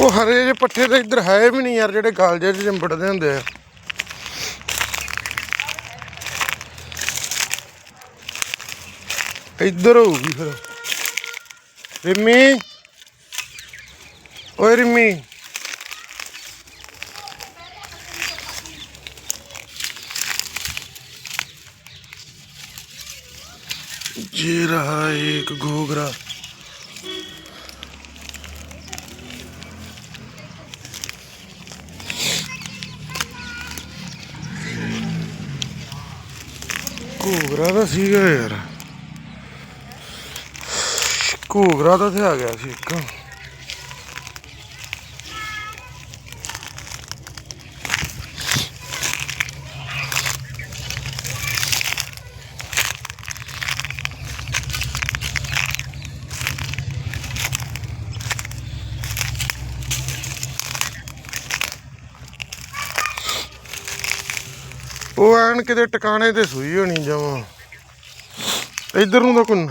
ਉਹ ਹਰੇ ਜੇ ਪੱਠੇ ਤਾਂ ਇੱਧਰ ਹੈ ਵੀ ਨਹੀਂ ਯਾਰ, ਜਿਹੜੇ ਗਾਲ ਜੇ ਚਿੰਬੜਦੇ ਹੁੰਦੇ ਆ। ਇੱਧਰ ਹੋਊਗੀ ਫਿਰ। ਰਿਮੀ। ਓਏ ਰਿਮੀ। ਜੇ ਰਹਾ ਇੱਕ ਗੋਗਰਾ। ਘੂਗਰਾ ਤਾਂ ਸੀਗਾ ਯਾਰ। ਘੂਗਰਾ ਤਾਂ ਤੇ ਆ ਗਿਆ ਸੀ ਇੱਕ। ਉਹ ਐਨ ਕਿਤੇ ਟਿਕਾਣੇ ਤੇ ਸੂਈ ਹੋਣੀ ਜਮਾ ਇੱਧਰ ਨੂੰ ਤਾਂ ਕੋਈ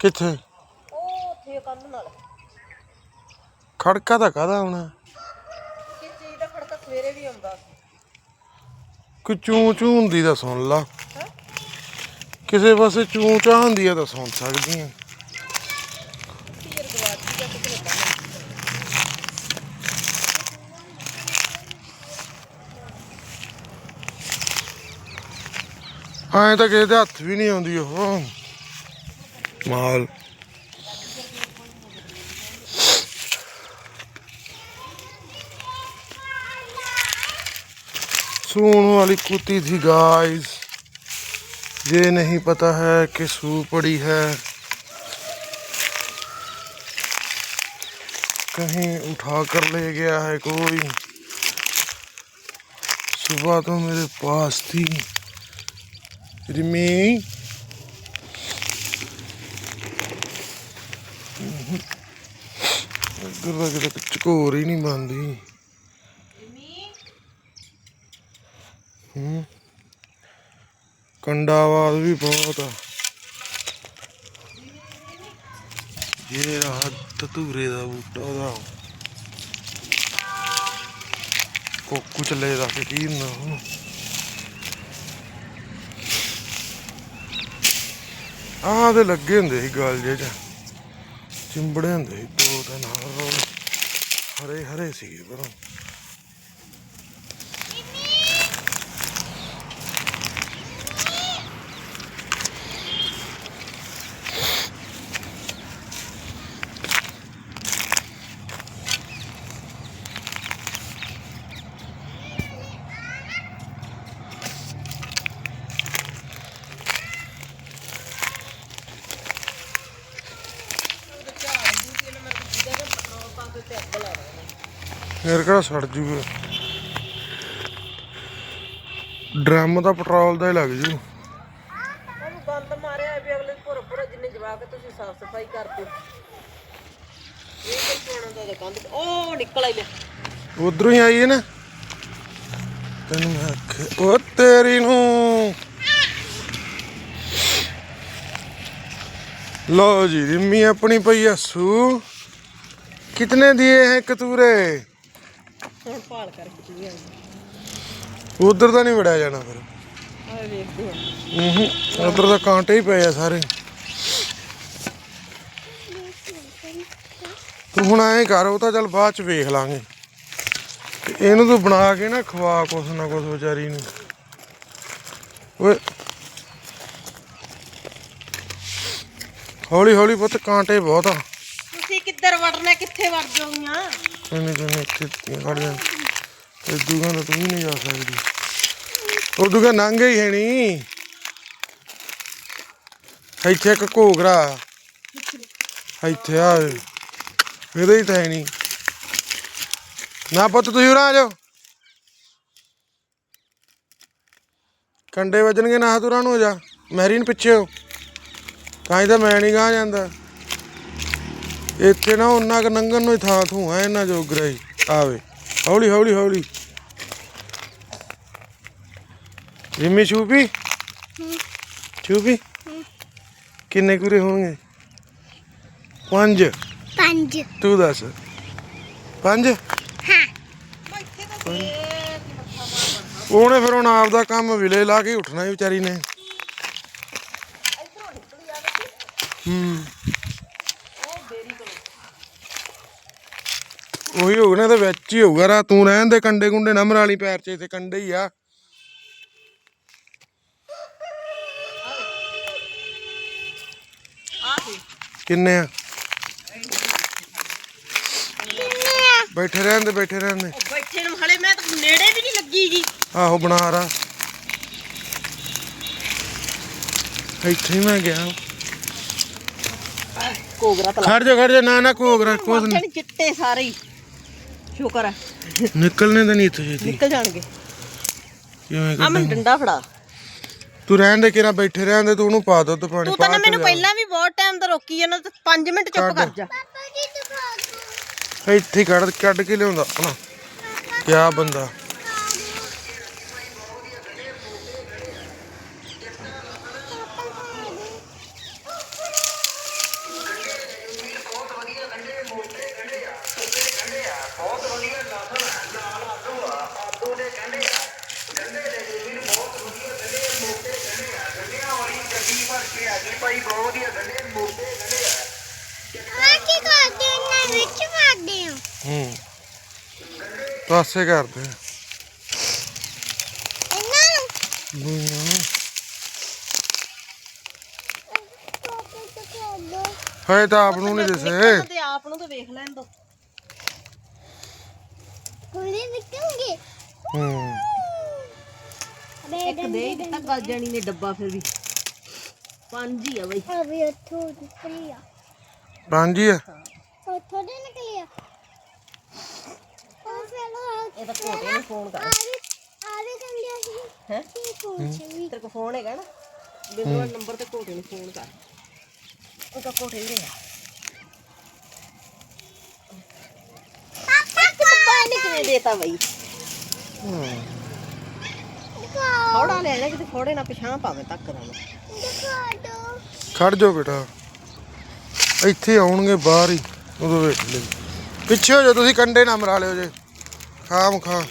ਕਿੱਥੇ? ਖੜਕਾ ਤਾਂ ਕਾਹਦਾ ਆਉਣਾ? ਕੋਈ ਚੂੰ ਚੂੰ ਹੁੰਦੀ ਤਾਂ ਸੁਣ ਲਾ? ਕਿਸੇ ਪਾਸੇ ਚੂੰ ਚਾਹ ਹੁੰਦੀ ਆ ਤਾਂ ਸੁਣ ਸਕਦੀ ਆ ਪੀਰ ਗਵਾਚ ਗਿਆ ਕਿਤੇ ਬੰਨ ਐਂ ਤਾਂ ਕਿਸੇ ਦੇ ਹੱਥ ਵੀ ਨਹੀਂ ਆਉਂਦੀ ਉਹ ਮਾਲ सून वाली कुत्ती थी गाइस ये नहीं पता है कि सू पड़ी है कहीं उठा कर ले गया है कोई सुबह तो मेरे पास थी ਰਿਮੀ ਇੱਧਰ ਦਾ ਕਿਤੇ ਚਕੋਰ ਹੀ ਨਹੀਂ ਬੰਦੀ ਹੂੰ। ਕੰਡਾਵਾਦ ਵੀ ਬਹੁਤ ਆ। ਇਹ ਰਹਾ ਤਤੂਰੇ ਦਾ ਬੂਟਾ ਉਹਦਾ। ਕੋਕੂ ਚੱਲੇ ਦਾ, ਕੀ ਨਾ ਆਹ ਤੇ ਲੱਗੇ ਹੁੰਦੇ ਸੀ ਗਲ ਜੇ ਚ। ਚਿੰਬੜੇ ਹੁੰਦੇ ਸੀ ਦੋ ਤਿੰਨ। ਹਰੇ ਹਰੇ ਸੀਗੇ ਪਰ ਉਹਦੇ ਝਾੜ ਬੂਟੀ ਨੇ ਮੇਰੇ ਜਿਹਦਾ ਕਿ ਪੈਟਰੋਲ ਪੰਪ ਤੇ ਅੱਗ ਲਾ ਦੇਣਾ ਫਿਰ ਕਿਹੜਾ ਸੜ ਜੂਗਾ? ਡਰਮ ਦਾ ਪੈਟਰੋਲ ਦਾ ਹੀ ਲੱਗ ਜੂ। ਉਹਨੂੰ ਗੰਦ ਮਾਰਿਆ ਵੀ ਅਗਲੇ ਭੁਰ ਭੁਰ ਜਿੰਨੇ ਜਵਾਕ ਤੁਸੀਂ ਸਾਫ਼ ਸਫ਼ਾਈ ਕਰਦੇ ਇਹ ਕੋਈ ਸੋਣਾ ਦਾ ਗੰਦ ਉਹ ਨਿਕਲ ਆਈ ਲੈ ਉਧਰੋਂ ਹੀ ਆਈ ਹੈ ਨਾ। ਤੈਨੂੰ ਆਖਿਆ ਉਹ ਤੇਰੀ ਨੂੰ। ਲੋ ਜੀ ਰਿੰਮੀ ਆਪਣੀ ਪਈ ਆ ਸੂ। ਕਿਤਨੇ ਦਿਏ ਹੈ ਕਤੂਰੇ ਹੁਣ ਭਾਲ ਕਰਕੇ ਤੁਸੀਂ ਆਏ ਉਧਰ ਤਾਂ ਨਹੀਂ ਵੜਿਆ ਜਾਣਾ ਫਿਰ ਆਏ ਵੇਖਦੇ ਹਾਂ ਹੂੰ ਉਧਰ ਤਾਂ ਕਾਂਟੇ ਹੀ ਪਏ ਆ ਸਾਰੇ ਤੂੰ ਹੁਣ ਐਂ ਕਰ ਉਹ ਤਾਂ ਚੱਲ ਬਾਅਦ ਚ ਵੇਖ ਲਾਂਗੇ ਤੇ ਇਹਨੂੰ ਤੂੰ ਬਣਾ ਕੇ ਨਾ ਖਵਾ ਕੁਛ ਨਾ ਕੁਛ ਵਿਚਾਰੀ ਨੂੰ ਓਏ ਹੌਲੀ ਹੌਲੀ ਪੁੱਤ ਕਾਂਟੇ ਬਹੁਤ ਆ ਤੁਸੀਂ ਵੜਨਾ ਕਿੱਥੇ ਵੜ ਜਾਓਗੀਆਂ ਇਹਨੇ ਜਿਹਨੇ ਇੱਥੇ ਖੜ ਜਾਂ ਤੇ ਦੂਗਾ ਤਾਂ ਤੂੰ ਵੀ ਨਹੀਂ ਜਾ ਸਕਦੀ। ਉਹ ਦੂਗਾ ਨੰਗੇ ਹੀ ਹੈ ਇੱਥੇ ਇੱਕ ਘੋਗਰਾ। ਇੱਥੇ ਆ। ਇਹਦੇ ਹੀ ਤਾਂ ਹੈ ਨਹੀਂ ਨਾ ਪੁੱਤ, ਤੁਸੀਂ ਉਰਾਂ ਆ ਜਾਓ। ਕੰਡੇ ਵੱਜਣਗੇ, ਨਾ ਤੁਰਾਂ ਨੂੰ ਜਾ। ਮੈਰੀਨ ਪਿੱਛੇ ਹੋ। ਤਾਂ ਹੀ ਤਾਂ ਮੈਂ ਨਹੀਂ ਗਾਂ ਜਾਂਦਾ। ਇੱਥੇ ਨਾ ਉਹਨਾਂ ਕ ਨੰਗਨ ਨੂੰ ਹੀ ਥਾਂ ਥੂ ਹੈ ਇਹਨਾਂ ਜੋਗਰਾ ਹੀ। ਆਵੇ। ਹੌਲੀ ਹੌਲੀ ਹੌਲੀ। ਜਿੰਮੀ ਛੂਪੀ? ਛੂਪੀ? ਕਿੰਨੇ ਕੁਰੇ ਹੋਣਗੇ? ਪੰਜ। ਪੰਜ। ਤੂੰ ਦੱਸ। ਪੰਜ? ਹਾਂ। ਦੇ ਉਹਨੇ ਫਿਰ ਹੁਣ ਆਪਦਾ ਕੰਮ ਵਿਲੇ ਲਾ ਕੇ ਉੱਠਣਾ ਹੀ ਵਿਚਾਰੀ ਨੇ। ਹੂੰ ਉਹ ਬੇਰੀ ਕੋਲ ਉਹੀ ਹੋਊ ਨਾ ਤੇ ਵਿੱਚ ਹੀ ਹੋਊਗਾ ਰਾ ਤੂੰ ਰਹਿਣ ਦੇ ਕੰਡੇ ਕੁੰਡੇ ਨੰਬਰ ਵਾਲੀ ਪੈਰ 'ਚ ਤੇ ਕੰਡੇ ਹੀ ਆ। ਕਿੰਨੇ ਆ? ਬੈਠੇ ਰਹਿਣ ਦੇ ਬੈਠੇ ਰਹਿਣ ਦੇ। ਬੈਠੇ ਨੂੰ ਹਲੇ ਮੈਂ ਤਾਂ ਨੇੜੇ ਵੀ ਨਹੀਂ ਲੱਗੀ ਜੀ। ਆਹੋ ਬਣਾ ਰਾ। ਇੱਥੇ ਹੀ ਮੈਂ ਗਿਆ। ਕੋਗਰਾ ਤਲਾ। ਖੜ ਜਾ ਖੜ ਜਾ ਨਾ ਨਾ ਕੋਗਰਾ ਕੁਛ ਨੀ। ਮੱਥੇ ਚਿੱਟੇ ਸਾਰੇ ਹੀ। ਸ਼ੁਕਰ ਹੈ। ਨਿਕਲਨੇ ਤਾਂ ਨਹੀਂ ਇੱਥੇ ਛੇਤੀ। ਨਿਕਲ ਜਾਣਗੇ। ਕਿਵੇਂ ਆ ਮੈਂ ਡੰਡਾ ਫੜਾ। ਤੂੰ ਰਹਿਣ ਦੇ ਕਿਰਾ ਬੈਠੇ ਰਹਿਣ ਦੇ ਤੂੰ ਉਹਨੂੰ ਪਾ ਦੁੱਧ ਪਾਣੀ ਤੂੰ ਪਾ ਤਾਂ ਨਾ ਮੈਨੂੰ। ਪਹਿਲਾਂ ਵੀ ਬਹੁਤ ਟਾਈਮ ਤੋਂ ਰੋਕੀ ਜਾਂਦਾ ਤੇ 5 ਮਿੰਟ ਚੁੱਪ। ਕਰ ਜਾ। ਪਾਪਾ ਜੀ ਦਿਖਾ ਇੱਥੇ ਕੱਢ ਕੱਢ ਕੇ ਲਿਆਉਂਦਾ। ਆਪਣਾ ਕਿਆ ਬੰਦਾ। ਆ। ਕੀ ਕਰਦੇ ਨੇ ਵਿੱਚ ਮਾਰਦੇ ਹੋ? ਹੂੰ। ਪਾਸੇ ਕਰਦੇ ਇਹਨਾਂ ਨੂੰ ਦੁਨੀਆ ਨੂੰ ਹਏ ਤਾਂ ਆਪ ਨੂੰ ਨਹੀਂ ਦਿਸੇ। ਤੇ ਆਪ ਨੂੰ ਤਾਂ ਵੇਖ ਲੈਣ ਦੋ। ਕੋਲੇ ਨਿਕਲਣਗੇ ਹੂੰ। ਇੱਕ ਦੇ ਦਿੱਤਾ ਗੱਲ ਜਾਣੀ ਨੇ ਡੱਬਾ ਫਿਰ ਵੀ। ਪੰਜ ਹੀ ਆ ਬਈ। ਉੱਥੋਂ ਪੰਜ ਹੀ ਆ? ਉੱਥੋਂ ਦੇ ਨਿਕਲਿਆ ਉਹ ਫੇਲੋ ਇਹ ਤਾਂ ਘੋਟੇ ਨੂੰ ਫੋਨ ਕਰ। ਆਰੇ ਆਰੇ ਕੰਡਿਆ ਸੀ ਹੈ? ਕੀ ਪੁੱਛ ਵੀ ਤੇਰੇ ਕੋਲ ਫੋਨ ਹੈਗਾ ਨਾ? ਬਿੰਦੂ ਵਾਲੇ ਨੰਬਰ ਤੇ ਘੋਟੇ ਨੂੰ ਫੋਨ ਕਰ। ਉਹ ਤਾਂ ਘੋਟੇ ਦੇ ਆ। ਪਾਪਾ ਪਤਾ ਨਹੀਂ ਕਿਵੇਂ ਦੇਤਾ ਬਈ? ਹੂੰ। ਦਿਖਾ ਥੋੜਾ ਲੈ ਲੈ ਕਿਤੇ ਥੋੜੇ ਨਾ ਪਿਛਾਂ ਪਾਵੇ ਤੱਕ ਦੋ। ਖੜ ਜਾਓ ਬੇਟਾ। ਇੱਥੇ ਆਉਣਗੇ ਬਾਹਰ ਹੀ। ਉਦੋਂ ਵੇਖ ਲਈ ਪਿੱਛੇ ਹੋ ਜਾ ਤੁਸੀਂ ਕੰਡੇ ਨਾ ਮਰਾ ਲਿਓ ਜੇ। ਖਾਮ ਖਾ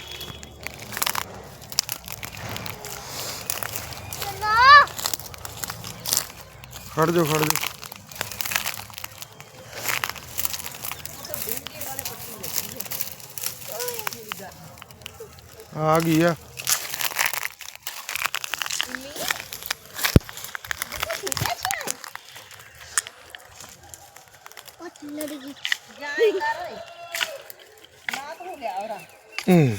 ਖੜ ਜਾਓ ਖੜ ਜਾਓ। ਆ ਗਈ ਆ। ਲੜ ਗਈ। ਜਾਈ ਕਰ ਨਾ ਤੂੰ ਲਿਆ ਉਹਰਾ ਹੂੰ।